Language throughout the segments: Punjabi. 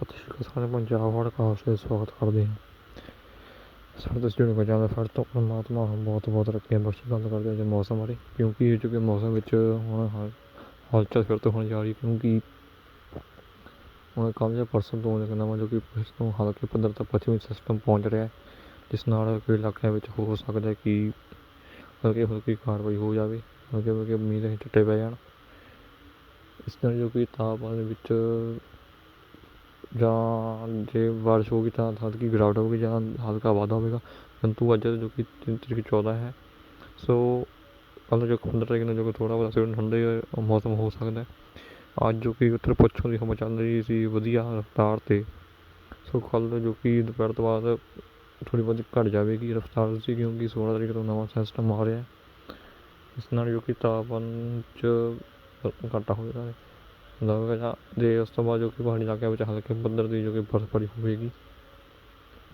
ਸਤਿ ਸ਼੍ਰੀ ਅਕਾਲ ਸਾਰੇ ਪੰਜਾਬ ਹੜ ਕਾਸ ਸਵਾਗਤ ਕਰਦੇ ਹਾਂ ਸਾਡੇ ਤੋਂ ਜਿਹੜੇ ਪੰਜਾਬ ਦਾ ਫਿਰ ਤੋਂ ਪਰਮਾਤਮਾ ਬਹੁਤ ਬਹੁਤ ਰੱਖਿਆ ਬਖਸ਼ੀ ਗੱਲ ਕਰਦੇ ਜੇ ਮੌਸਮ ਬਾਰੇ ਕਿਉਂਕਿ ਇਹ ਜੋ ਕਿ ਮੌਸਮ ਵਿੱਚ ਹੁਣ ਹਾਲ- ਹਲਚਲ ਫਿਰ ਤੋਂ ਹੋਣ ਜਾ ਰਹੀ ਕਿਉਂਕਿ ਹੁਣ ਕੱਲ੍ਹ ਜਾਂ ਪਰਸੋਂ ਤੋਂ ਇੱਕ ਨਵਾਂ ਜੋ ਕਿ ਇਸ ਤੋਂ ਹਲਕੇ ਪੱਧਰ ਤੱਕ ਪੱਛਮੀ ਸਿਸਟਮ ਪਹੁੰਚ ਰਿਹਾ ਹੈ ਜਿਸ ਨਾਲ ਕਈ ਇਲਾਕਿਆਂ ਵਿੱਚ ਹੋ ਸਕਦਾ ਕਿ ਹਲਕੀ ਹਲਕੀ ਕਾਰਵਾਈ ਹੋ ਜਾਵੇ ਹਲਕੇ ਹਲਕੇ ਮੀਂਹ ਦੇ ਛਿੱਟੇ ਪੈ ਜਾਣ ਇਸ ਨਾਲ ਜੋ ਕਿ ਤਾਪਮਾਨ ਵਿੱਚ ਜਾਂ ਜੇ ਬਾਰਿਸ਼ ਹੋਊਗੀ ਤਾਂ ਹਲਕੀ ਗਿਰਾਵਟ ਹੋਵੇਗੀ ਜਾਂ ਹਲਕਾ ਵਾਧਾ ਹੋਵੇਗਾ। ਪਰੰਤੂ ਅੱਜ ਜੋ ਕਿ ਤਿੰਨ ਤਰੀਕ ਚੌਦਾਂ ਹੈ। ਸੋ ਕੱਲ੍ਹ ਜੋ ਪੰਦਰਾਂ ਤਰੀਕ ਨੂੰ ਜੋ ਕਿ ਥੋੜ੍ਹਾ ਬਹੁਤਾ ਸਵੇਰ ਠੰਡੇ ਮੌਸਮ ਹੋ ਸਕਦਾ ਅੱਜ ਜੋ ਕਿ ਉੱਤਰ ਪੱਛਮ ਦੀ ਹਵਾ ਚੱਲ ਰਹੀ ਸੀ ਵਧੀਆ ਰਫਤਾਰ 'ਤੇ। ਸੋ ਕੱਲ੍ਹ ਜੋ ਕਿ ਦੁਪਹਿਰ ਤੋਂ ਬਾਅਦ ਥੋੜ੍ਹੀ ਬਹੁਤੀ ਘੱਟ ਜਾਵੇਗੀ ਰਫਤਾਰ ਸੀ ਕਿਉਂਕਿ ਸੋਲ੍ਹਾਂ ਤਰੀਕ ਤੋਂ ਨਵਾਂ ਸਿਸਟਮ ਆ ਰਿਹਾ ਇਸ ਨਾਲ ਜੋ ਕਿ ਤਾਪਮਾਨ 'ਚ ਘਾਟਾ ਹੋ। ਰਿਹਾ ਹੈ ਲੱਗੇਗਾ ਉਸ ਤੋਂ ਬਾਅਦ ਜੋ ਕਿ ਪਹਾੜੀ ਇਲਾਕਿਆਂ ਵਿੱਚ ਹਲਕੇ ਪੱਧਰ ਦੀ ਜੋ ਕਿ ਬਰਫਬਾਰੀ ਹੋਵੇਗੀ,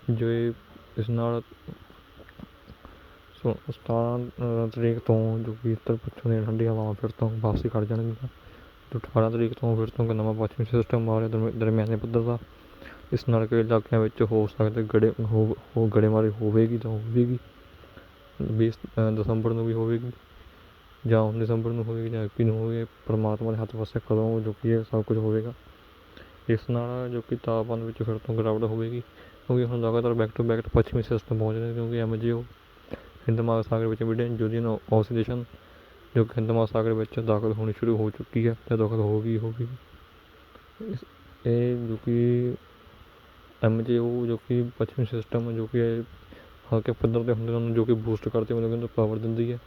ਜੇ ਇਸ ਨਾਲ ਸੋ ਸਤਾਰ੍ਹਾਂ ਤਰੀਕ ਤੋਂ ਜੋ ਕਿ ਉੱਤਰ ਪੱਛਮ ਦੀਆਂ ਠੰਡੀਆਂ ਹਵਾਵਾਂ ਫਿਰ ਤੋਂ ਵਾਪਸੀ ਕਰ ਜਾਣਗੀਆਂ। ਜੋ ਅਠਾਰਾਂ ਤਰੀਕ ਤੋਂ ਫਿਰ ਤੋਂ ਇੱਕ ਨਵਾਂ ਪੱਛਮੀ ਸਿਸਟਮ ਆ ਰਿਹਾ ਦਰਮਿਆਨੇ ਪੱਧਰ ਦਾ। ਇਸ ਨਾਲ ਕਈ ਇਲਾਕਿਆਂ ਵਿੱਚ ਹੋ ਸਕਦੇ ਗੜੇ, ਹੋ ਹੋ ਗੜੇਮਾਰੀ ਹੋਵੇਗੀ ਤਾਂ ਹੋਵੇਗੀ। ਵੀਹ ਦਸੰਬਰ ਨੂੰ ਵੀ ਹੋਵੇਗੀ। ਜਾਂ 19 ਦਸੰਬਰ ਨੂੰ ਹੋਵੇਗੀ ਜਾਂ 21 ਨੂੰ ਹੋਵੇਗੀ ਪਰਮਾਤਮਾ ਦੇ ਹੱਥ ਵਸੇ ਕਦੋਂ ਜੋ ਕਿ ਇਹ ਸਭ ਕੁਝ ਹੋਵੇਗਾ। ਇਸ ਨਾਲ ਜੋ ਕਿ ਤਾਪਮਾਨ ਵਿੱਚ ਫਿਰ ਤੋਂ ਗਿਰਾਵਟ ਹੋਵੇਗੀ, ਕਿਉਂਕਿ ਹੁਣ ਲਗਾਤਾਰ ਬੈਕ ਟੂ ਬੈਕ ਪੱਛਮੀ ਸਿਸਟਮ ਪਹੁੰਚ ਰਹੇ ਨੇ, ਕਿਉਂਕਿ ਓ ਹਿੰਦ ਮਹਾਸਾਗਰ ਵਿੱਚ ਮਿਡਨ ਜੂਲੀਅਨ ਔਸੀਲੇਸ਼ਨ ਜੋ ਕਿ ਹਿੰਦ ਮਹਾਸਾਗਰ ਵਿੱਚ ਦਾਖਲ ਹੋਣੀ ਸ਼ੁਰੂ ਹੋ ਚੁੱਕੀ ਹੈ, ਜਾਂ ਦਾਖਲ ਹੋ ਗਈ ਹੋਵੇਗੀ। ਇਸ, ਇਹ ਜੋ ਕਿ ਐਮਜੀਓ ਜੋ ਕਿ ਪੱਛਮੀ ਸਿਸਟਮ ਜੋ ਕਿ ਹਲਕੇ ਪੱਧਰ ਤੇ ਹੁੰਦੇ ਹਨ ਜੋ ਕਿ ਬੂਸਟ ਕਰਦੇ ਮਤਲਬ ਕਿ ਪਾਵਰ ਦਿੰਦੀ ਹੈ।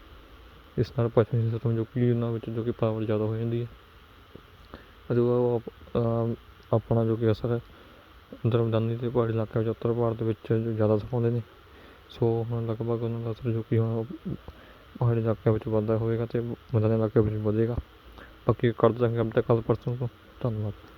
ਇਸ ਨਾਲ ਪੱਛਮੀ ਸਿਸਟਮ ਜੋ ਕਿ ਉਹਨਾਂ ਵਿੱਚ ਜੋ ਕਿ ਪਾਵਰ ਜ਼ਿਆਦਾ ਹੋ ਜਾਂਦੀ ਹੈ। ਅਤੇ ਉਹ ਆਪਣਾ ਜੋ ਕਿ ਅਸਰ ਹੈ ਦਰਮਦਾਨੀ ਤੇ ਪਹਾੜੀ ਇਲਾਕਿਆਂ ਵਿੱਚ ਉੱਤਰ ਭਾਰਤ ਵਿੱਚ ਜੋ ਜ਼ਿਆਦਾ ਸਿਖਾਉਂਦੇ ਨੇ। ਸੋ ਹੁਣ ਲਗਭਗ ਉਹਨਾਂ ਦਾ ਅਸਰ ਜੋ ਕਿ ਹੁਣ ਪਹਾੜੀ ਇਲਾਕਿਆਂ ਵਿੱਚ ਵੱਧਦਾ ਹੋਵੇਗਾ ਅਤੇ ਮੈਦਾਨੀ ਇਲਾਕਿਆਂ ਵਿੱਚ ਵਧੇਗਾ। ਬਾਕੀ ਕੱਲ੍ਹ ਤੱਕ, ਕੱਲ੍ਹ ਪਰਸੋਂ ਤੋਂ ਧੰਨਵਾਦ।